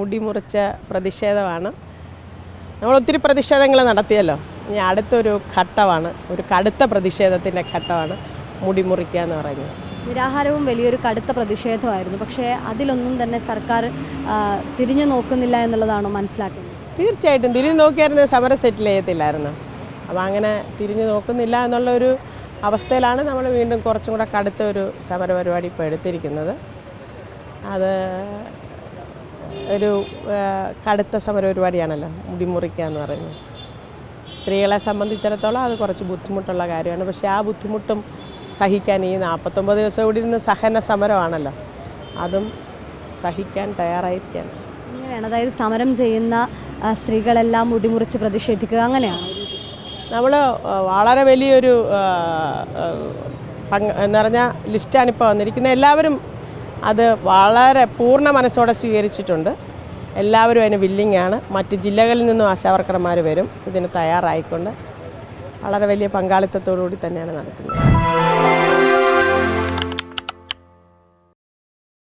മുടി മുറിച്ച പ്രതിഷേധമാണ്. നമ്മൾ ഒത്തിരി പ്രതിഷേധങ്ങൾ നടത്തിയല്ലോ. ഇനി അടുത്തൊരു ഘട്ടമാണ് ഒരു കടുത്ത പ്രതിഷേധത്തിന്റെ ഘട്ടമാണ് മുടിമുറിക്കുക എന്ന് പറയുന്നത്. നിരാഹാരവും വലിയൊരു കടുത്ത പ്രതിഷേധമായിരുന്നു. പക്ഷേ അതിലൊന്നും തന്നെ സർക്കാർ തിരിഞ്ഞു നോക്കുന്നില്ല എന്നുള്ളതാണോ മനസ്സിലാക്കുന്നത്? തീർച്ചയായിട്ടും. തിരിഞ്ഞു നോക്കിയായിരുന്നു സമരം സെറ്റിൽ ചെയ്യത്തില്ലായിരുന്നു. അപ്പോൾ അങ്ങനെ തിരിഞ്ഞു നോക്കുന്നില്ല എന്നുള്ളൊരു അവസ്ഥയിലാണ് നമ്മൾ വീണ്ടും കുറച്ചും കൂടെ കടുത്ത ഒരു സമര പരിപാടി ഇപ്പോൾ എടുത്തിരിക്കുന്നത്. അത് ഒരു കടുത്ത സമര പരിപാടിയാണല്ലോ മുടി മുറിക്കുക എന്ന് പറയുന്നത്. സ്ത്രീകളെ സംബന്ധിച്ചിടത്തോളം അത് കുറച്ച് ബുദ്ധിമുട്ടുള്ള കാര്യമാണ്. പക്ഷേ ആ ബുദ്ധിമുട്ടും സഹിക്കാൻ ഈ നാൽപ്പത്തൊമ്പത് ദിവസം കൂടി ഇരുന്ന് സഹന സമരമാണല്ലോ. അതും സഹിക്കാൻ തയ്യാറായിരിക്കാൻ. അങ്ങനെയാണ്. അതായത് സമരം ചെയ്യുന്ന സ്ത്രീകളെല്ലാം മുടിമുറിച്ച് പ്രതിഷേധിക്കുക അങ്ങനെയാണ്? നമ്മൾ വളരെ വലിയൊരു പങ്ക് എന്ന് പറഞ്ഞാൽ ലിസ്റ്റാണ് ഇപ്പോൾ വന്നിരിക്കുന്നത്. എല്ലാവരും അത് വളരെ പൂർണ മനസ്സോടെ സ്വീകരിച്ചിട്ടുണ്ട്. എല്ലാവരും അതിന് വില്ലിങ്ങാണ് മറ്റ് ജില്ലകളിൽ നിന്നും ആശാവർക്കർമാർ വരും. ഇതിന് തയ്യാറായിക്കൊണ്ട് വളരെ വലിയ പങ്കാളിത്തത്തോടു കൂടി തന്നെയാണ് നടക്കുന്നത്